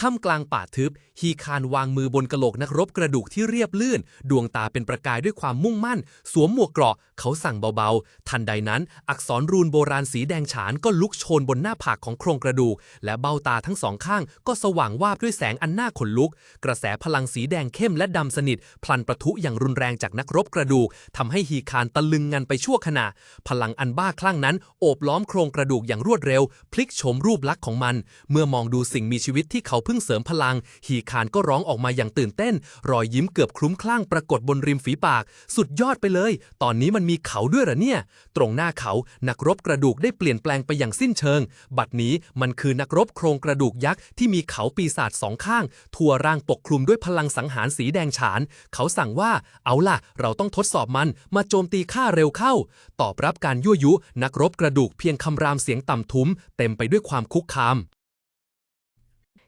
ท่ามกลางป่าทึบ ฮีคานวางมือบนกระโหลกนักรบกระดูกที่เรียบลื่น ดวงตาเป็นประกายด้วยความมุ่งมั่น สวมหมวกเกราะ เขาสั่งเบาๆ ทันใดนั้น อักษรรูนโบราณสีแดงฉานก็ลุกโชนบนหน้าผากของโครงกระดูก และเบ้าตาทั้งสองข้าง ก็สว่างวาบด้วยแสงอันน่าขนลุก กระแสพลังสีแดงเข้มและดำสนิท พลันประทุอย่างรุนแรงจากนักรบกระดูกทำให้ฮีคานตะลึงงันไปชั่วขณะ พลังอันบ้าคลั่งนั้นโอบล้อมโครงกระดูกอย่างรวดเร็ว พลิกโฉมรูปลักษณ์ของมัน เมื่อมองดูสิ่งมีชีวิตที่เขาเพิ่งเสริมพลัง ฮีคานก็ร้องออกมาอย่างตื่นเต้น รอยยิ้มเกือบคลุ้มคลั่งปรากฏบนริมฝีปาก สุดยอดไปเลย ตอนนี้มันมีเขาด้วยหรอเนี่ย ตรงหน้าเขานักรบกระดูกได้เปลี่ยนแปลงไปอย่างสิ้นเชิง บัดนี้มันคือนักรบโครงกระดูกยักษ์ที่มีเขาปีศาจสองข้าง ทั่วร่างปกคลุมด้วยพลังสังหารสีแดงฉาน เขาสั่งว่า เอาล่ะ เราต้องทดสอบมัน มาโจมตีข้าเร็วเข้า ตอบรับการยั่วยุ นักรบกระดูกเพียงคำรามเสียงต่ำทุ้ม เต็มไปด้วยความคุกคาม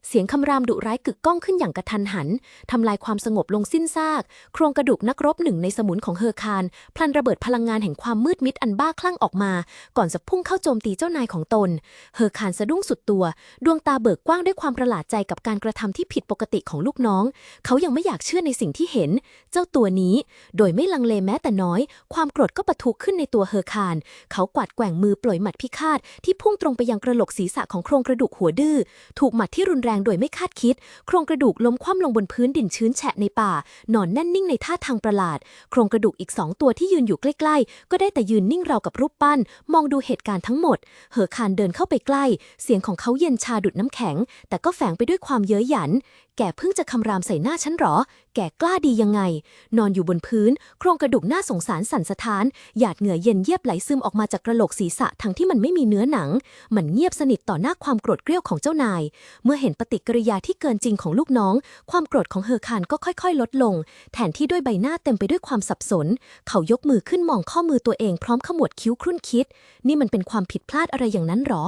เสียงคำรามดุร้ายกึกก้องขึ้นอย่างกระทันหัน ทำลายความสงบลงสิ้นซาก โครงกระดูกนักรบหนึ่งในสมุนของเฮอร์คานพลันระเบิดพลังงานแห่งความมืดมิดอันบ้าคลั่งออกมา ก่อนจะพุ่งเข้าโจมตีเจ้านายของตน เฮอร์คานสะดุ้งสุดตัว ดวงตาเบิกกว้างด้วยความประหลาดใจกับการกระทำที่ผิดปกติของลูกน้อง เขายังไม่อยากเชื่อในสิ่งที่เห็น เจ้าตัวนี้ โดยไม่ลังเลแม้แต่น้อย ความโกรธก็ปะทุขึ้นในตัวเฮอร์คานเขากวาดแกว่งมือปล่อยหมัดพิฆาตที่พุ่งตรงไปยังกระโหลกศีรษะของโครงกระดูกหัวดื้อ ถูกหมัดที่รุนแรงโดยไม่คาดคิด โครงกระดูกล้มคว่ำลงบนพื้นดินชื้นแฉะในป่า นอนแน่นนิ่งในท่าทางประหลาด โครงกระดูกอีกสองตัวที่ยืนอยู่ใกล้ ๆ ก็ได้แต่ยืนนิ่งราวกับรูปปั้น มองดูเหตุการณ์ทั้งหมด เหอคานเดินเข้าไปใกล้ เสียงของเขาเย็นชาดุดน้ำแข็ง แต่ก็แฝงไปด้วยความเย้ยหยัน แกเพิ่งจะคำรามใส่หน้าฉันหรอ แกกล้าดียังไง นอนอยู่บนพื้น โครงกระดูกหน้าสงสารสั่นสะท้าน หยาดเหงื่อเย็นเยียบไหลซึมออกมาจากกระโหลกศีรษะทั้งที่มันไม่มีเนื้อหนัง มันเงียบสนิทต่อหน้าความโกรธเกรี้ยวของเจ้านาย เมื่อเห็นปฏิกิริยาที่เกินจริงของลูกน้อง ความโกรธของเฮอคานก็ค่อย ๆ ลดลง แทนที่ด้วยใบหน้าเต็มไปด้วยความสับสน เขายกมือขึ้นมองข้อมือตัวเองพร้อมขมวดคิ้วครุ่นคิด นี่มันเป็นความผิดพลาดอะไรอย่างนั้นหรอ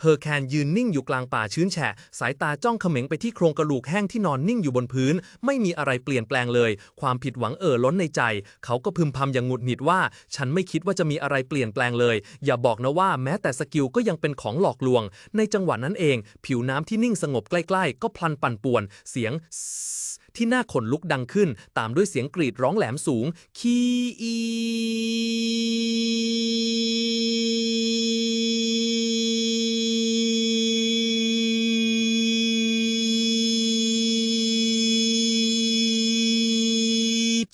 เฮอร์แคนยืนนิ่งอยู่กลางป่าชื้นแฉะ สายตาจ้องเขม็งไปที่โครงกระดูกแห้งที่นอนนิ่งอยู่บนพื้น ไม่มีอะไรเปลี่ยนแปลงเลย ความผิดหวังเอ่อล้นในใจ เขาก็พึมพำอย่างหงุดหงิดว่า ฉันไม่คิดว่าจะมีอะไรเปลี่ยนแปลงเลย อย่าบอกนะว่าแม้แต่สกิลก็ยังเป็นของหลอกลวง ในจังหวะนั้นเอง ผิวน้ำที่นิ่งสงบใกล้ ๆ ก็พลันปั่นป่วน เสียง ที่หน้าขนลุกดังขึ้น ตามด้วยเสียงกรีดร้องแหลมสูง คีอี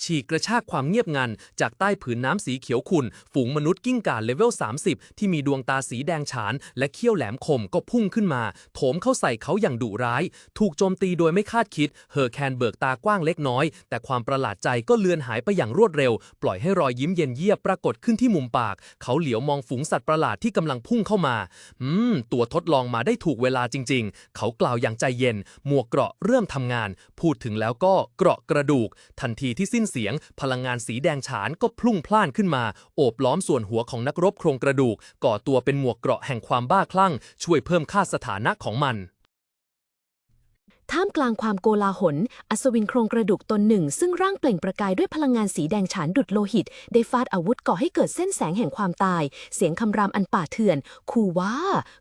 ฉีกกระชากความเงียบงัน จากใต้ผืนน้ำสีเขียวขุ่น ฝูงมนุษย์กิ้งก่าเลเวล 30 ที่มีดวงตาสีแดงฉาน และเขี้ยวแหลมคมก็พุ่งขึ้นมา โถมเข้าใส่เขาอย่างดุร้าย ถูกโจมตีโดยไม่คาดคิด เฮอร์แคนเบิกตากว้างเล็กน้อย แต่ความประหลาดใจก็เลือนหายไปอย่างรวดเร็ว ปล่อยให้รอยยิ้มเย็นเยียบปรากฏขึ้นที่มุมปาก เขาเหลียวมองฝูงสัตว์ประหลาดที่กำลังพุ่งเข้ามา อืม ตัวทดลองมาได้ถูกเวลาจริง ๆ เขากล่าวอย่างใจเย็น หมวกเกราะเริ่มทำงาน พูดถึงแล้วก็เกราะกระดูก ทันทีที่สิ้นเสียงพลังงานสีแดงฉานก็พลุ่งพล่านขึ้นมา โอบล้อมส่วนหัวของนักรบโครงกระดูก ก่อตัวเป็นหมวกเกราะแห่งความบ้าคลั่ง ช่วยเพิ่มค่าสถานะของมัน ท่ามกลางความโกลาหล อัศวินโครงกระดูกตนหนึ่ง ซึ่งร่างเปล่งประกายด้วยพลังงานสีแดงฉานดุดโลหิต ได้ฟาดอาวุธก่อให้เกิดเส้นแสงแห่งความตาย เสียงคำรามอันป่าเถื่อน คูว่า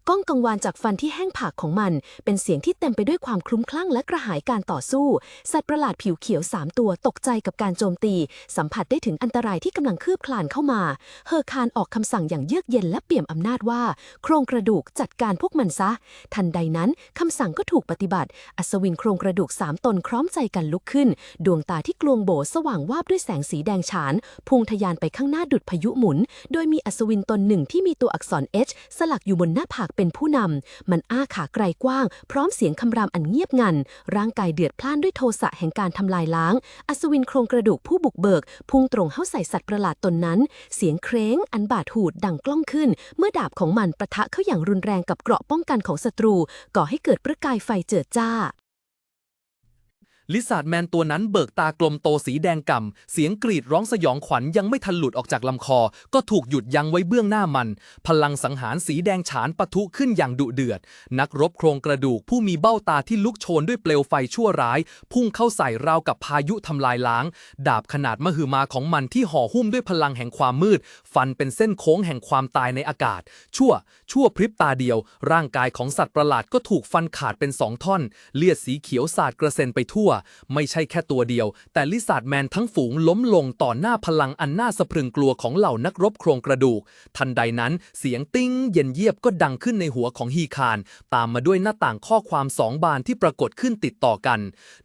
ก้องกังวานจากฟันที่แห้งผากของมัน เป็นเสียงที่เต็มไปด้วยความคลุ้มคลั่งและกระหายการต่อสู้ สัตว์ประหลาดผิวเขียวสามตัวตกใจกับการโจมตี สัมผัสได้ถึงอันตรายที่กำลังคืบคลานเข้ามา เฮอร์คานออกคำสั่งอย่างเยือกเย็นและเปี่ยมอำนาจว่า โครงกระดูกจัดการพวกมันซะ ทันใดนั้นคำสั่งก็ถูกปฏิบัติอัศวินโครงกระดูกสามตนพร้อมใจกันลุกขึ้น ดวงตาที่กลวงโบสว่างวาบด้วยแสงสีแดงฉาน พุ่งทะยานไปข้างหน้าดุดพายุหมุน โดยมีอัศวินตนหนึ่งที่มีตัวอักษร H สลักอยู่บนหน้าผากเป็นผู้นำ มันอ้าขาไกลกว้าง พร้อมเสียงคำรามอันเงียบงัน ร่างกายเดือดพล่านด้วยโทสะแห่งการทำลายล้าง อัศวินโครงกระดูกผู้บุกเบิก พุ่งตรงเข้าใส่สัตว์ประหลาดตนนั้น เสียงเคร้งอันบาดหูดดังกล้องขึ้น เมื่อดาบของมันประทะเข้าอย่างรุนแรงกับเกราะป้องกันของศัตรู ก่อให้เกิดประกายไฟเจิดจ้า ลิซาร์ดแมนตัวนั้นเบิกตากลมโตสีแดงก่ำ เสียงกรีดร้องสยองขวัญยังไม่ทันหลุดออกจากลำคอ ก็ถูกหยุดยั้งไว้เบื้องหน้ามัน พลังสังหารสีแดงฉานปะทุขึ้นอย่างดุเดือด นักรบโครงกระดูกผู้มีเบ้าตาที่ลุกโชนด้วยเปลวไฟชั่วร้าย พุ่งเข้าใส่ราวกับพายุทำลายล้าง ดาบขนาดมหึมาของมันที่ห่อหุ้มด้วยพลังแห่งความมืด ฟันเป็นเส้นโค้งแห่งความตายในอากาศ ชั่ว ชั่วพริบตาเดียว ร่างกายของสัตว์ประหลาดก็ถูกฟันขาดเป็นสองท่อน เลือดสีเขียวสาดกระเซ็นไปทั่วไม่ใช่แค่ตัวเดียว แต่ลิซาร์ดแมนทั้งฝูงล้มลงต่อหน้าพลังอันน่าสะพรึงกลัวของเหล่านักรบโครงกระดูก ทันใดนั้นเสียงติ้งเย็นเยียบก็ดังขึ้นในหัวของฮีคาร ตามมาด้วยหน้าต่างข้อความสองบานที่ปรากฏขึ้นติดต่อกัน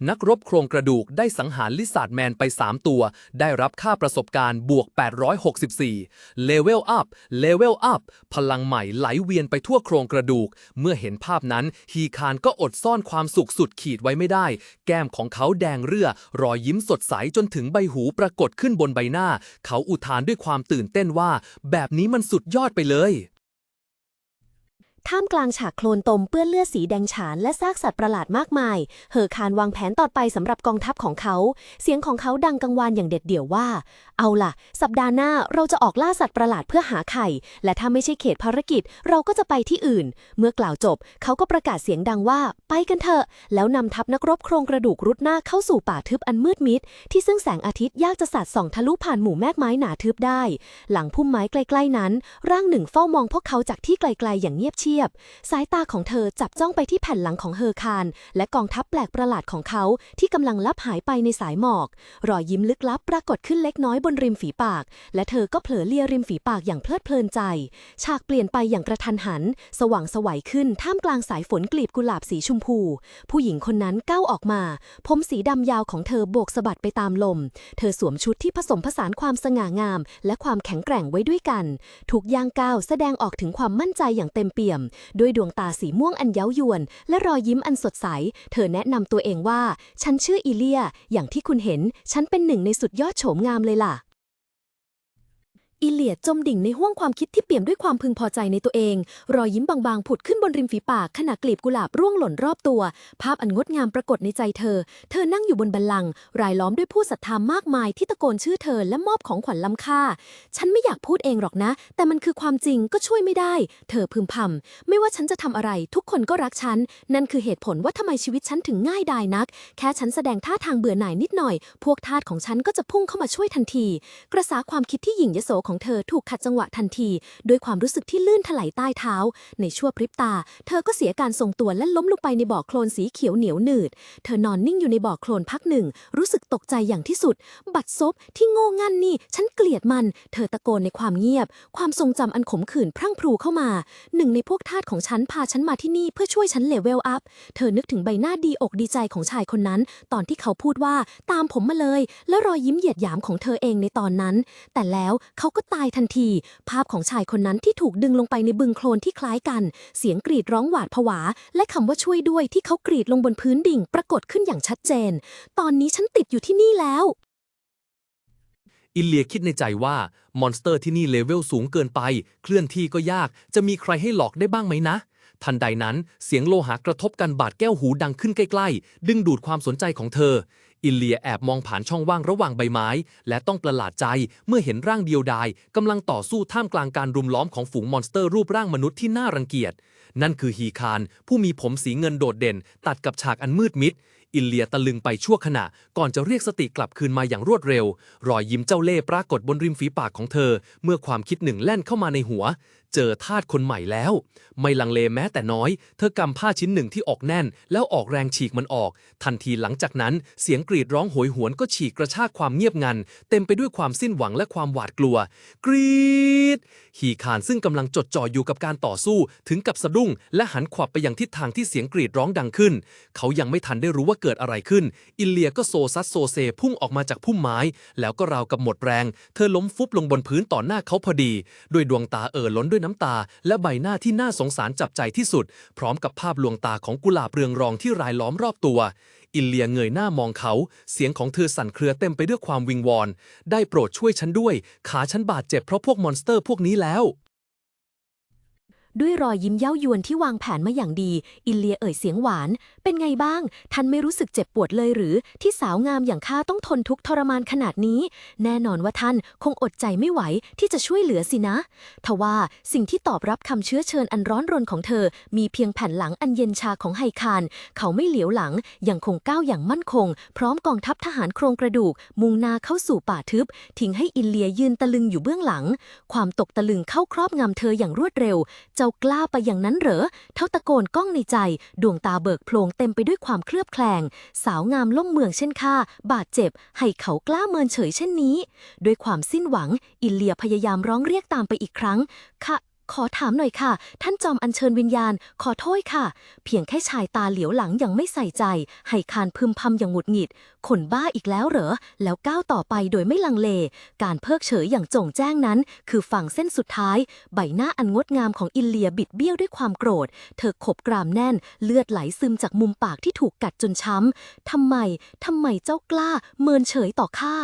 นักรบโครงกระดูกได้สังหารลิซาร์ดแมนไป 3 ตัว ได้รับค่าประสบการณ์บวก 864 เลเวลอัพเลเวลอัพพลังใหม่ไหลเวียนไปทั่วโครงกระดูก เมื่อเห็นภาพนั้นฮีคารก็อดซ่อนความสุขสุดขีดไว้ไม่ได้ แก้มของเขาแดงเรื่อรอยยิ้มสดใสจนถึงใบหูปรากฏขึ้นบนใบหน้า เขาอุทานด้วยความตื่นเต้นว่า แบบนี้มันสุดยอดไปเลย ท่ามกลางฉากโคลนตมเปื้อนเลือดสีแดงฉานและซากสัตว์ประหลาดมากมายเฮอคารวางแผนต่อไปสำหรับกองทัพของเขา เสียงของเขาดังกังวานอย่างเด็ดเดี่ยวว่า เอาล่ะ สัปดาห์หน้าเราจะออกล่าสัตว์ประหลาดเพื่อหาไข่ และถ้าไม่ใช่เขตภารกิจ เราก็จะไปที่อื่น เมื่อกล่าวจบ เขาก็ประกาศเสียงดังว่า ไปกันเถอะ แล้วนำทัพนักรบโครงกระดูกรุดหน้าเข้าสู่ป่าทึบอันมืดมิด ที่ซึ่งแสงอาทิตย์ยากจะสาดส่องทะลุผ่านหมู่แมกไม้หนาทึบได้ หลังพุ่มไม้ใกล้ ๆนั้น ร่างหนึ่งเฝ้ามองพวกเขาจากที่ไกลๆอย่างเงียบเชียบ สายตาของเธอจับจ้องไปที่แผ่นหลังของเฮอคารและกองทัพแปลกประหลาดของเขาที่กำลังลับหายไปในสายหมอก รอยยิ้มลึกลับปรากฏขึ้นเล็กน้อยบนริมฝีปาก และเธอก็เผลอเลียริมฝีปากอย่างเพลิดเพลินใจ ฉากเปลี่ยนไปอย่างกระทันหัน สว่างสวัยขึ้นท่ามกลางสายฝนกลีบกุหลาบสีชมพู ผู้หญิงคนนั้นก้าวออกมา ผมสีดำยาวของเธอโบกสะบัดไปตามลม เธอสวมชุดที่ผสมผสานความสง่างาม และความแข็งแกร่งไว้ด้วยกันทุกย่างก้าวแสดงออกถึงความมั่นใจอย่างเต็มเปี่ยมด้วยดวงตาสีม่วงอันเย้ายวน และรอยยิ้มอันสดใส เธอแนะนำตัวเองว่า ฉันชื่ออีเลีย อย่างที่คุณเห็น ฉันเป็นหนึ่งในสุดยอดโฉมงามเลยล่ะ อีเลียดจมดิ่งในห้วงความคิดที่เปี่ยมด้วยความพึงพอใจในตัวเอง รอยยิ้มบางๆ ผุดขึ้นบนริมฝีปากขณะกลีบกุหลาบร่วงหล่นรอบตัว ภาพอันงดงามปรากฏในใจเธอ เธอนั่งอยู่บนบัลลังก์รายล้อมด้วยผู้ศรัทธามากมายที่ตะโกนชื่อเธอและมอบของขวัญล้ำค่า ฉันไม่อยากพูดเองหรอกนะ แต่มันคือความจริงก็ช่วยไม่ได้ เธอพึมพำไม่ว่าฉันจะทำอะไร ทุกคนก็รักฉัน นั่นคือเหตุผลว่าทำไมชีวิตฉันถึงง่ายดายนัก แค่ฉันแสดงท่าทางเบื่อหน่ายนิดหน่อย พวกทาสของฉันก็จะพุ่งเข้ามาช่วยทันที กระแสความคิดที่หยิ่งยโสของเธอถูกขัดจังหวะทันที ด้วยความรู้สึกที่ลื่นถลายใต้เท้า ในชั่วพริบตา เธอก็เสียการทรงตัวและล้มลงไปในบ่อโคลนสีเขียวเหนียวหนืด เธอนอนนิ่งอยู่ในบ่อโคลนพักหนึ่ง รู้สึกตกใจอย่างที่สุด บัดซบที่โง่งั่นนี่ ฉันเกลียดมัน เธอตะโกนในความเงียบ ความทรงจำอันขมขื่นพรั่งพรูเข้ามา หนึ่งในพวกทาสของฉันพาฉันมาที่นี่เพื่อช่วยฉันเลเวลอัพ เธอนึกถึงใบหน้าดีอกดีใจของชายคนนั้น ตอนที่เขาพูดว่าตามผมมาเลย และรอยยิ้มเหยียดหยามของเธอเองในตอนนั้น แต่แล้วเขาก็ตายทันที ภาพของชายคนนั้นที่ถูกดึงลงไปในบึงโคลนที่คล้ายกัน เสียงกรีดร้องหวาดผวา และคำว่าช่วยด้วยที่เขากรีดลงบนพื้นดิ่ง ปรากฏขึ้นอย่างชัดเจน ตอนนี้ฉันติดอยู่ที่นี่แล้ว อิเลียคิดในใจว่ามอนสเตอร์ที่นี่เลเวลสูงเกินไป เคลื่อนที่ก็ยาก จะมีใครให้หลอกได้บ้างไหมนะ ทันใดนั้นเสียงโลหะกระทบกันบาดแก้วหูดังขึ้นใกล้ ๆ ดึงดูดความสนใจของเธอ อิลเลียแอบมองผ่านช่องว่างระหว่างใบไม้ และต้องประหลาดใจเมื่อเห็นร่างเดียวดายกำลังต่อสู้ท่ามกลางการรุมล้อมของฝูงมอนสเตอร์รูปร่างมนุษย์ที่น่ารังเกียจ นั่นคือฮีคารผู้มีผมสีเงินโดดเด่น ตัดกับฉากอันมืดมิด อิลเลียตะลึงไปชั่วขณะ ก่อนจะเรียกสติกลับคืนมาอย่างรวดเร็ว รอยยิ้มเจ้าเล่ห์ปรากฏบนริมฝีปากของเธอ เมื่อความคิดหนึ่งแล่นเข้ามาในหัว เจอทาสคนใหม่แล้ว ไม่ลังเลแม้แต่น้อย เธอกำผ้าชิ้นหนึ่งที่ออกแน่น แล้วออกแรงฉีกมันออก ทันทีหลังจากนั้นเสียงกรีดร้องโหยหวนก็ฉีกกระชากความเงียบงัน เต็มไปด้วยความสิ้นหวังและความหวาดกลัว กรีดฮีคานซึ่งกำลังจดจ่ออยู่กับการต่อสู้ ถึงกับสะดุ้ง และหันขวับไปยังทิศทางที่เสียงกรีดร้องดังขึ้น เขายังไม่ทันได้รู้ว่าเกิดอะไรขึ้น อิเลียก็โซซัสโซเซพุ่งออกมาจากพุ่มไม้ แล้วก็ราวกับหมดแรง เธอล้มฟุบลงบนพื้นต่อหน้าเขาพอดี ด้วยดวงตาเอ่อล้นด้วยน้ำตา และใบหน้าที่น่าสงสารจับใจที่สุด พร้อมกับภาพลวงตาของกุหลาบเรืองรองที่รายล้อมรอบตัว อิลเลียเงยหน้ามองเขา เสียงของเธอสั่นเครือเต็มไปด้วยความวิงวอน ได้โปรดช่วยฉันด้วย ขาฉันบาดเจ็บเพราะพวกมอนสเตอร์พวกนี้แล้ว ด้วยรอยยิ้มเย้ายวนที่วางแผนมาอย่างดี อินเลียเอ่ยเสียงหวาน เป็นไงบ้าง ท่านไม่รู้สึกเจ็บปวดเลยหรือ ที่สาวงามอย่างข้าต้องทนทุกข์ทรมานขนาดนี้ แน่นอนว่าท่านคงอดใจไม่ไหวที่จะช่วยเหลือสินะ ทว่าสิ่งที่ตอบรับคำเชื้อเชิญอันร้อนรนของเธอ มีเพียงแผ่นหลังอันเย็นชาของไฮคารเขาไม่เหลียวหลัง ยังคงก้าวอย่างมั่นคง พร้อมกองทัพทหารโครงกระดูก มุ่งหน้าเข้าสู่ป่าทึบ ทิ้งให้อินเลียยืนตะลึงอยู่เบื้องหลัง ความตกตะลึงเข้าครอบงำเธออย่างรวดเร็วเจ้ากล้าไปอย่างนั้นเหรอ เท่าตะโกนก้องในใจ ดวงตาเบิกโพลงเต็มไปด้วยความเคลือบแคลง สาวงามล่มเมืองเช่นข้า บาดเจ็บ ให้เขากล้าเมินเฉยเช่นนี้ ด้วยความสิ้นหวัง อิเลียพยายามร้องเรียกตามไปอีกครั้งค่ะ ขอถามหน่อยค่ะ ท่านจอมอัญเชิญวิญญาณ ขอโทษค่ะ เพียงแค่ชายตาเหลียวหลังยังไม่ใส่ใจ ให้คานพึมพำอย่างหงุดหงิดคนบ้าอีกแล้วเหรอ แล้วก้าวต่อไปโดยไม่ลังเล การเพิกเฉยอย่างจงแจ้งนั้น คือฝั่งเส้นสุดท้าย ใบหน้าอันงดงามของอินเลียบิดเบี้ยวด้วยความโกรธ เธอขบกรามแน่น เลือดไหลซึมจากมุมปากที่ถูกกัดจนช้ำทำไมทำไมเจ้ากล้า เมินเฉยต่อข้า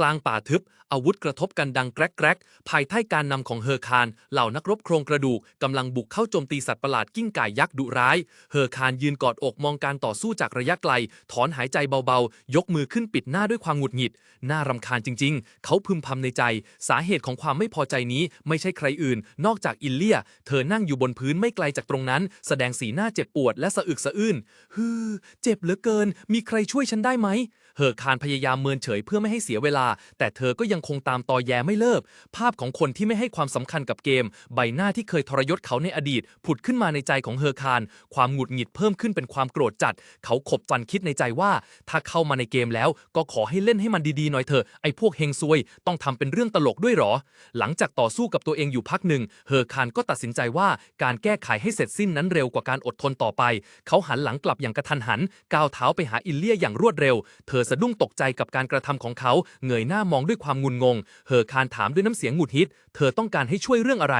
กลางป่าทึบ อาวุธกระทบกันดังแกรกแกรกภายใต้การนำของเฮอร์คานเหล่านักรบโครงกระดูกกำลังบุกเข้าโจมตีสัตว์ประหลาดกิ้งก่ายยักษ์ดุร้าย เฮอร์คานยืนกอดอกมองการต่อสู้จากระยะไกล ถอนหายใจเบาๆ ยกมือขึ้นปิดหน้าด้วยความหงุดหงิด น่ารำคาญจริง ๆ เขาพึมพำในใจ สาเหตุของความไม่พอใจนี้ไม่ใช่ใครอื่น นอกจากอิลเลีย เธอนั่งอยู่บนพื้นไม่ไกลจากตรงนั้น แสดงสีหน้าเจ็บปวดและสะอึกสะอื้นฮือ เจ็บเหลือเกิน มีใครช่วยฉันได้ไหม เฮอร์คานพยายามเมินเฉยเพื่อไม่ให้เสียเวลา แต่เธอก็ยังคงตามตอแยไม่เลิก ภาพของคนที่ไม่ให้ความสำคัญกับเกม ใบหน้าที่เคยทรยศเขาในอดีต ผุดขึ้นมาในใจของเฮอร์คานความหงุดหงิดเพิ่มขึ้นเป็นความโกรธจัด เขาขบฟันคิดในใจว่า ถ้าเข้ามาในเกมแล้ว ก็ขอให้เล่นให้มันดีๆหน่อยเถอะไอ้พวกเฮงซวย ต้องทำเป็นเรื่องตลกด้วยหรอ หลังจากต่อสู้กับตัวเองอยู่พักหนึ่งเฮอร์คานก็ตัดสินใจว่าการแก้ไขให้เสร็จสิ้นนั้นเร็วกว่าการอดทนต่อไป เขาหันหลังกลับอย่างกระทันหันก้าวเท้าไปหาอิลเลียอย่างรวดเร็ว เธออสะดุ้งตกใจกับการกระทำของเขา เงยหน้ามองด้วยความงุนงง เธอคานถามด้วยน้ำเสียงหงุดหิด เธอต้องการให้ช่วยเรื่องอะไร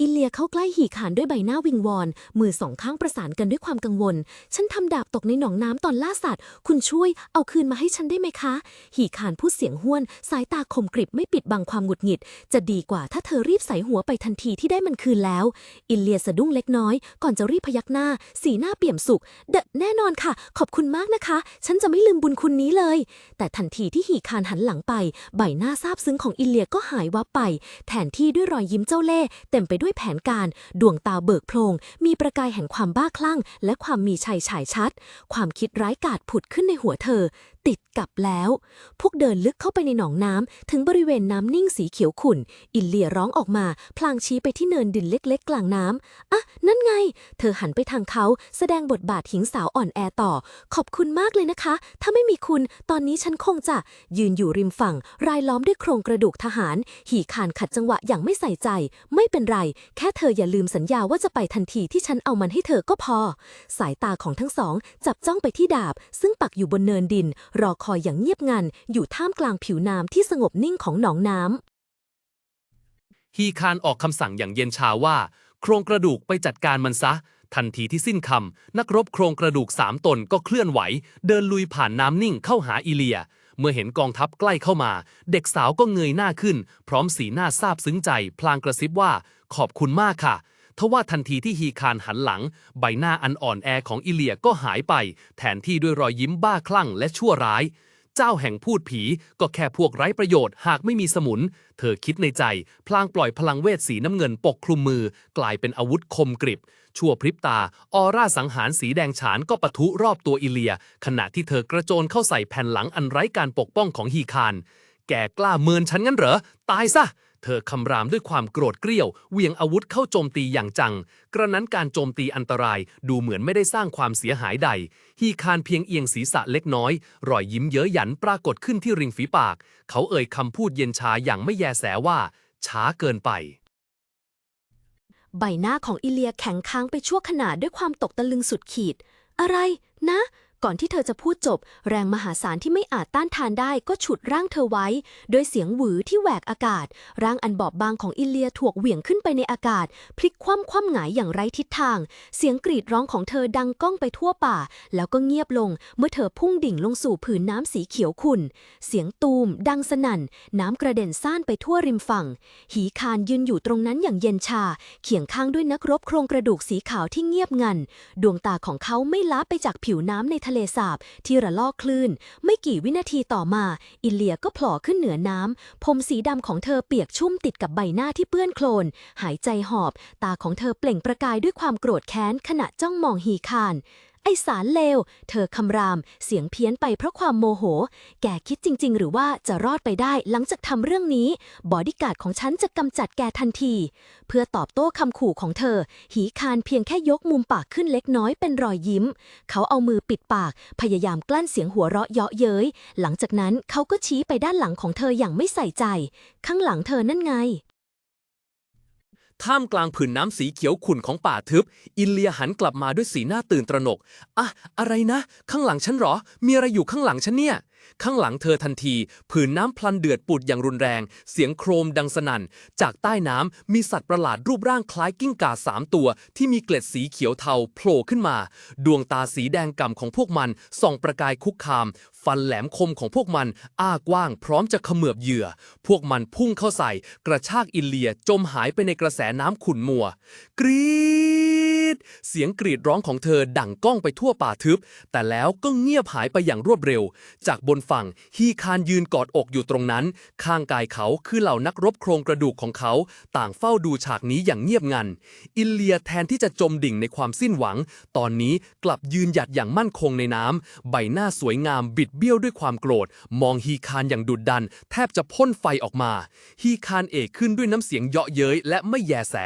อิเลียเข้าใกล้หีขานด้วยใบหน้าวิงวอน มือสองข้างประสานกันด้วยความกังวล ฉันทำดาบตกในหนองน้ำตอนล่าสัตว์ คุณช่วยเอาคืนมาให้ฉันได้ไหมคะ หีขานพูดเสียงห้วน สายตาคมกริบไม่ปิดบังความหงุดหงิด จะดีกว่าถ้าเธอรีบใส่หัวไปทันทีที่ได้มันคืนแล้ว อิเลียสะดุ้งเล็กน้อย ก่อนจะรีบพยักหน้า สีหน้าเปี่ยมสุข เดะแน่นอนค่ะ ขอบคุณมากนะคะ ฉันจะไม่ลืมบุญคุณนี้เลย แต่ทันทีที่หีคานหันหลังไป ใบหน้าซาบซึ้งของอิเลียก็หายวับไป แทนที่ด้วยรอยยิ้มเจ้าเล่ห์เต็มไปด้วยแผนการ ดวงตาเบิกโพลงมีประกายแห่งความบ้าคลั่ง และความมีชัยฉายชัด ความคิดร้ายกาจผุดขึ้นในหัวเธอติดกับแล้ว พวกเดินลึกเข้าไปในหนองน้ำถึงบริเวณน้ำนิ่งสีเขียวขุ่น อินเลียร้องออกมา พลางชี้ไปที่เนินดินเล็กๆ กลางน้ำอะ นั่นไง เธอหันไปทางเขา แสดงบทบาทหญิงสาวอ่อนแอต่อ ขอบคุณมากเลยนะคะ ถ้าไม่มีคุณ ตอนนี้ฉันคงจะ ยืนอยู่ริมฝั่ง รายล้อมด้วยโครงกระดูกทหาร หีคานขัดจังหวะอย่างไม่ใส่ใจ ไม่เป็นไร แค่เธออย่าลืมสัญญาว่าจะไปทันทีที่ฉันเอามันให้เธอก็พอ สายตาของทั้งสองจับจ้องไปที่ดาบ ซึ่งปักอยู่บนเนินดินรอคอยอย่างเงียบงันอยู่ท่ามกลางผิวน้ำที่สงบนิ่งของหนองน้ำฮีคานออกคำสั่งอย่างเย็นชาว่า โครงกระดูกไปจัดการมันซะ ทันทีที่สิ้นคำนักรบโครงกระดูกสามตนก็เคลื่อนไหว เดินลุยผ่านน้ำนิ่งเข้าหาอิเลีย เมื่อเห็นกองทัพใกล้เข้ามา เด็กสาวก็เงยหน้าขึ้น พร้อมสีหน้าซาบซึ้งใจ พลางกระซิบว่า ขอบคุณมากค่ะ ทว่าทันทีที่ฮีคานหันหลัง ใบหน้าอันอ่อนแอของอิเลียก็หายไป แทนที่ด้วยรอยยิ้มบ้าคลั่งและชั่วร้าย เจ้าแห่งพูดผีก็แค่พวกไร้ประโยชน์หากไม่มีสมุน เธอคิดในใจ พลางปล่อยพลังเวทสีน้ำเงินปกคลุมมือ กลายเป็นอาวุธคมกริบ ชั่วพริบตา ออร่าสังหารสีแดงฉานก็ปะทุรอบตัวอิเลีย ขณะที่เธอกระโจนเข้าใส่แผ่นหลังอันไร้การปกป้องของฮีคานแกกล้าเมินฉันงั้นเหรอ ตายซะ เธอคำรามด้วยความโกรธเกรี้ยวเหวี่ยงอาวุธเข้าโจมตีอย่างจัง กระนั้นการโจมตีอันตรายดูเหมือนไม่ได้สร้างความเสียหายใด ฮีคานเพียงเอียงศีรษะเล็กน้อย รอยยิ้มเย้ยหยันปรากฏขึ้นที่ริมฝีปาก เขาเอ่ยคำพูดเย็นชาอย่างไม่แยแสว่า ช้าเกินไป ใบหน้าของอิเลียแข็งค้างไปชั่วขณะด้วยความตกตะลึงสุดขีด อะไรนะ ก่อนที่เธอจะพูดจบ แรงมหาศาลที่ไม่อาจต้านทานได้ก็ฉุดร่างเธอไว้โดยเสียงหวือที่แหวกอากาศ ร่างอันบอบบางของอิเลียถูกเหวี่ยงขึ้นไปในอากาศ พลิกคว่ำคว่ำหงายอย่างไร้ทิศทาง เสียงกรีดร้องของเธอดังก้องไปทั่วป่า แล้วก็เงียบลง เมื่อเธอพุ่งดิ่งลงสู่ผืนน้ำสีเขียวขุ่น เสียงตูม ดังสนั่น น้ำกระเด็นซ่านไปทั่วริมฝั่ง หีคานยืนอยู่ตรงนั้นอย่างเย็นชาเคียงข้างด้วยนักรบโครงกระดูกสีขาวที่เงียบงัน ดวงตาของเขาไม่ล้าไปจากผิวน้ำในทะเลสาบที่ระลอกคลื่น ไม่กี่วินาทีต่อมา อิเลียก็โผล่ขึ้นเหนือน้ำ ผมสีดำของเธอเปียกชุ่มติดกับใบหน้าที่เปื้อนโคลน หายใจหอบ ตาของเธอเปล่งประกายด้วยความโกรธแค้นขณะจ้องมองฮีคาน อสารเลว เธอคำราม เสียงเพี้ยนไปเพราะความโมโห แกคิดจริง ๆ หรือว่าจะรอดไปได้หลังจากทำเรื่องนี้ บอดี้การ์ดของฉันจะกำจัดแกทันที เพื่อตอบโต้คำขู่ของเธอ หีคานเพียงแค่ยกมุมปากขึ้นเล็กน้อยเป็นรอยยิ้ม เขาเอามือปิดปาก พยายามกลั้นเสียงหัวเราะเยาะเย้ย หลังจากนั้นเขาก็ชี้ไปด้านหลังของเธออย่างไม่ใส่ใจ ข้างหลังเธอนั่นไง ท่ามกลางผืนน้ำสีเขียวขุ่นของป่าทึบ อินเลียหันกลับมาด้วยสีหน้าตื่นตระหนก อะ อะไรนะ ข้างหลังฉันหรอ มีอะไรอยู่ข้างหลังฉันเนี่ย ข้างหลังเธอทันที ผืนน้ำพลันเดือดปุดอย่างรุนแรง เสียงโครมดังสนั่น จากใต้น้ำมีสัตว์ประหลาดรูปร่างคล้ายกิ้งก่าสามตัว ที่มีเกล็ดสีเขียวเทาโผล่ขึ้นมา ดวงตาสีแดงก่ำของพวกมันส่องประกายคุกคาม ฟันแหลมคมของพวกมัน อ้ากว้าง พร้อมจะเขมือบเหยื่อ พวกมันพุ่งเข้าใส่ กระชากอินเลียจมหายไปในกระแสน้ำขุ่นมัว กรีด เสียงกรีดร้องของเธอดังก้องไปทั่วป่าทึบ แต่แล้วก็เงียบหายไปอย่างรวดเร็ว จากบนฝั่ง ฮีคานยืนกอดอกอยู่ตรงนั้น ข้างกายเขาคือเหล่านักรบโครงกระดูกของเขา ต่างเฝ้าดูฉากนี้อย่างเงียบงัน อินเลียแทนที่จะจมดิ่งในความสิ้นหวัง ตอนนี้กลับยืนหยัดอย่างมั่นคงในน้ำ ใบหน้าสวยงามบิดเบี้ยวด้วยความโกรธ มองฮีคานอย่างดุดดัน แทบจะพ่นไฟออกมา ฮีคานเอกขึ้นด้วยน้ำเสียงเยาะเย้ยและไม่แยแส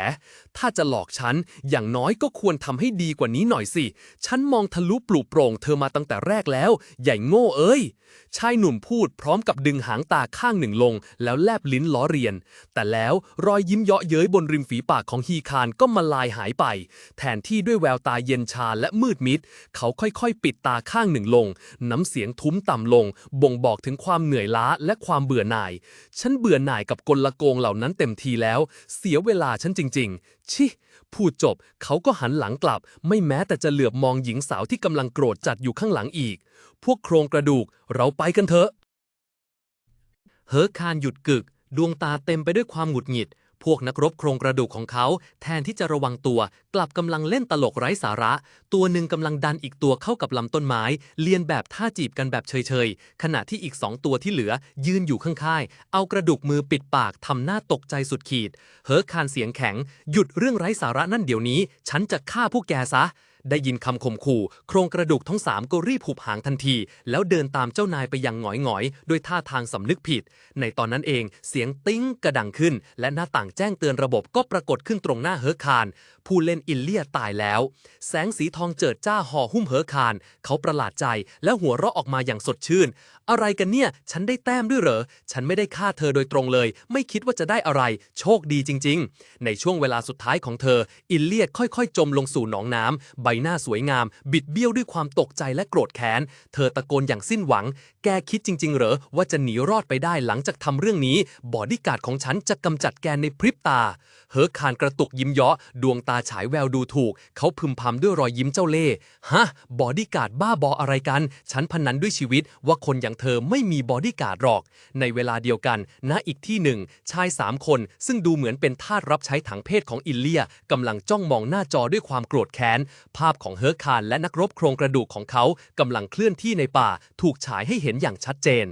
ถ้าจะหลอกฉัน อย่างน้อยก็ควรทำให้ดีกว่านี้หน่อยสิ ฉันมองทะลุปลุกโปร่งเธอมาตั้งแต่แรกแล้ว ใหญ่โง่เอ้ยชายหนุ่มพูดพร้อมกับดึงหางตาข้างหนึ่งลง แล้วแลบลิ้นล้อเรียน แต่แล้วรอยยิ้มเยาะเย้ยบนริมฝีปากของฮีคานก็มาลายหายไป แทนที่ด้วยแววตาเย็นชาและมืดมิด เขาค่อยๆ ปิดตาข้างหนึ่งลง น้ำเสียงทุ้มต่ำลง บ่งบอกถึงความเหนื่อยล้าและความเบื่อหน่าย ฉันเบื่อหน่ายกับกลโกงเหล่านั้นเต็มทีแล้ว เสียเวลาฉันจริง ๆชิพูดจบเขาก็หันหลังกลับ ไม่แม้แต่จะเหลือบมองหญิงสาวที่กำลังโกรธจัดอยู่ข้างหลังอีก พวกโครงกระดูกเราไปกันเถอะ เฮอคานหยุดกึก ดวงตาเต็มไปด้วยความหงุดหงิด พวกนักรบโครงกระดูกของเขา แทนที่จะระวังตัว กลับกำลังเล่นตลกไร้สาระ ตัวหนึ่งกำลังดันอีกตัวเข้ากับลำต้นไม้ เลียนแบบท่าจีบกันแบบเฉยๆ ขณะที่อีกสองตัวที่เหลือ ยืนอยู่ข้างๆ เอากระดูกมือปิดปากทำหน้าตกใจสุดขีด เฮอคานเสียงแข็ง หยุดเรื่องไร้สาระนั่นเดี๋ยวนี้ ฉันจะฆ่าพวกแกซะ ได้ยินคำข่มขู่ โครงกระดูกทั้งสามก็รีบผูบหางทันที แล้วเดินตามเจ้านายไปยังหงอยหงอยๆด้วยท่าทางสำนึกผิด ในตอนนั้นเองเสียงติ้งกระดังขึ้น และหน้าต่างแจ้งเตือนระบบก็ปรากฏขึ้นตรงหน้าเฮอร์คานผู้เล่นอินเลียตายแล้ว แสงสีทองเจิดจ้าห่อหุ้มเฮอคานเขาประหลาดใจและหัวเราะออกมาอย่างสดชื่น อะไรกันเนี่ย ฉันได้แต้มด้วยเหรอ ฉันไม่ได้ฆ่าเธอโดยตรงเลย ไม่คิดว่าจะได้อะไร โชคดีจริง ๆ ในช่วงเวลาสุดท้ายของเธอ อินเลียค่อยๆ จมลงสู่หนองน้ำใบหน้าสวยงาม บิดเบี้ยวด้วยความตกใจและโกรธแค้น เธอตะโกนอย่างสิ้นหวัง แกคิดจริง ๆ เหรอว่าจะหนีรอดไปได้หลังจากทำเรื่องนี้ บอดี้การ์ดของฉันจะกำจัดแกในพริบตาเฮอคานกระตุกยิ้มเยาะดวงตาฉายแววดูถูก เขาพึมพำด้วยรอยยิ้มเจ้าเล่ห์ฮะ บอดี้การ์ดบ้าบออะไรกัน ฉันพนันด้วยชีวิตว่าคนอย่างเธอไม่มีบอดี้การ์ดหรอก ในเวลาเดียวกันณอีกที่หนึ่ง ชายสามคน ซึ่งดูเหมือนเป็นทาสรับใช้ถังเพศของอิลเลียกำลังจ้องมองหน้าจอด้วยความโกรธแค้น ภาพของเฮอคานและนักรบโครงกระดูกของเขากำลังเคลื่อนที่ในป่า ถูกฉายให้เห็นอย่างชัดเจน